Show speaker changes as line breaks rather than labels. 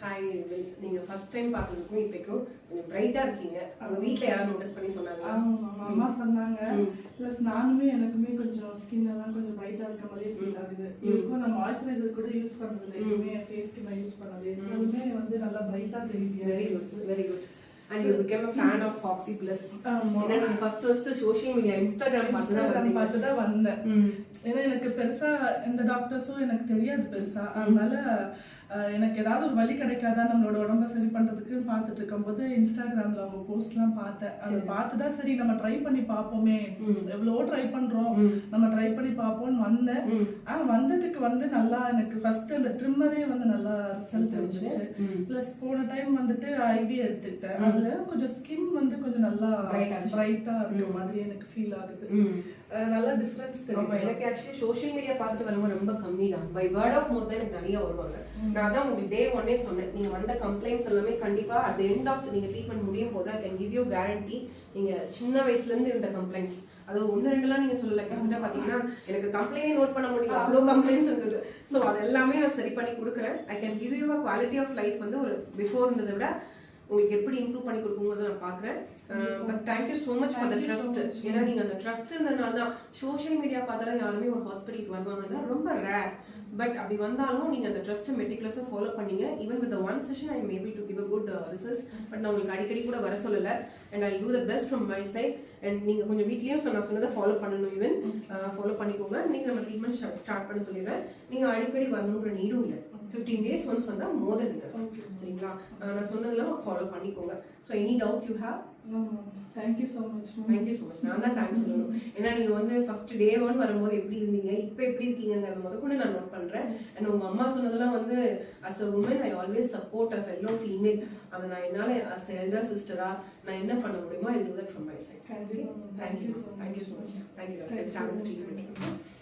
Hi நீங்க first time பார்த்ததுக்கும் இப்போக்கும் கொஞ்சம் பிரைட்டா இருக்கீங்க. உங்க வீட்ல யாராவது நோட்டீஸ் பண்ணி சொன்னாங்களா?
ஆமா, அம்மா சொன்னாங்க. பிளஸ் நானுமே எனக்குமே கொஞ்சம் ஸ்கின் எல்லாம் கொஞ்சம் பிரைட்டா இருக்க மாதிரி ஃபீல் ஆகுது. இதுக்கும் நான் மாய்ஸ்சரைசர் கூட யூஸ் இல்லை. எதுவுமே ஃபேஸ்க்கு நான் யூஸ் பண்ணது. எல்லாமே வந்து நல்லா பிரைட்டா தெரியுது
very good very good and you become a fan of Foxy plus. ஏன்னா first first social media Instagram பார்த்து தான்.
பார்த்து தான் வந்தேன். ஏன்னா எனக்கு பெருசா எந்த டாக்டர்ஸும் எனக்கு தெரியாது பெருசா. அதனால எனக்கு ஏதாவது ஒரு வழி கிடைக்காதா? நம்மளோட உடம்ப சரி பண்றதுக்கு பார்த்துட்டு இருக்கும்போது இன்ஸ்டாகிராம்ல அவங்க போஸ்ட்லாம் பார்த்தேன். அதை பார்த்து தான் சரி நம்ம ட்ரை பண்ணி பார்ப்போமே. எவ்வளவோ ட்ரை பண்றோம். நம்ம ட்ரை பண்ணி பார்ப்போம்னு வந்தேன். ஆ வந்ததுக்கு வந்து நல்லா எனக்கு ஃபர்ஸ்ட் அந்த ட்ரிம்மரே வந்து நல்லா ரிசல்ட் இருந்துச்சு. ப்ளஸ் போன டைம் வந்துட்டு ஐவி எடுத்துக்கிட்டேன். அதுல கொஞ்சம் ஸ்கின் வந்து கொஞ்சம் நல்லா
Bright ஆச்சு.
பிரைட்டா இருக்க மாதிரி எனக்கு ஃபீல் ஆகுது. நல்லா டிஃபரன்ஸ் தெரியும்
எனக்கு ஆக்சுவலி சோஷியல் மீடியா பார்த்துட்டு வரவங்க ரொம்ப கம்மி தான் பை வேர்ட் ஆஃப் மவுத் தான் எனக்கு நிறைய வருவாங்க. நான் தான் உங்களுக்கு டே ஒன்னே சொன்னேன். நீங்க வந்த கம்ப்ளைண்ட்ஸ் எல்லாமே கண்டிப்பா அட் எண்ட் ஆஃப் நீங்க ட்ரீட்மெண்ட் முடியும் போது I can give you guarantee நீங்க சின்ன வயசுல இருந்து இருந்த கம்ப்ளைண்ட்ஸ் அது ஒன்று ரெண்டுலாம் நீங்க சொல்லல. கிட்ட பாத்தீங்கன்னா எனக்கு கம்ப்ளைண்டே நோட் பண்ண முடியல. அவ்வளோ கம்ப்ளைண்ட்ஸ் இருந்தது. ஸோ அது எல்லாமே நான் சரி பண்ணி கொடுக்குறேன். I can give you a quality of life வந்து ஒரு பிஃபோர் இருந்ததை விட உங்களுக்கு எப்படி இம்ப்ரூவ் பண்ணி கொடுக்குங்கிறத நான் பார்க்குறேன். But thank you so much for the trust. ஏன்னா நீங்க அந்த ட்ரஸ்ட் இருந்ததுனால தான் சோஷியல் மீடியா பார்த்தாலும் யாருமே ஒரு ஹாஸ்பிட்டலுக்கு வருவாங்கன்னா ரொம்ப ரேர் பட் அப்படி வந்தாலும் நீங்க அந்த ட்ரஸ்ட்டை மெட்டிகுலஸாக ஃபாலோ பண்ணீங்க. Even with one session I may be able to give a good results but நான் உங்களுக்கு அடிக்கடி கூட வர சொல்லல. And I do the best from my side and நீங்க கொஞ்சம் வீட்லயும் நான் சொன்னதை ஃபாலோ பண்ணணும் ஈவன் ஃபாலோ பண்ணிக்கோங்க. இன்னைக்கு நம்ம ட்ரீட்மெண்ட் ஸ்டார்ட் பண்ண சொல்லிடுறேன். நீங்க அடிக்கடி வரணுங்கிற நீடும் இல்லை. ஃபிஃப்டீன் டேஸ் ஒன்ஸ் வந்தா மோர் தென் சரிங்களா? அஹ் நான் சொன்னதெல்லாம் ஃபாலோ பண்ணிக்கோங்க. So any doubts you have
thank you so much
thank you so much நான் தான் தேங்க்ஸ் சொல்லணும். ஏன்னா நீங்க வந்து ஃபர்ஸ்ட் டே ஒன் வரும்போது எப்படி இருந்தீங்க? இப்போ எப்படி இருக்கீங்கிறத முத கூட நான் நோட் பண்றேன். அண்ட் உங்க அம்மா சொன்னதெல்லாம் வந்து as a woman I always support a fellow female அதை நான் என்னால அஸ் எல்டர் சிஸ்டரா நான் என்ன பண்ண முடியுமோ I do that from my side. Thank you. Thank you so much thank you
you.
Treatment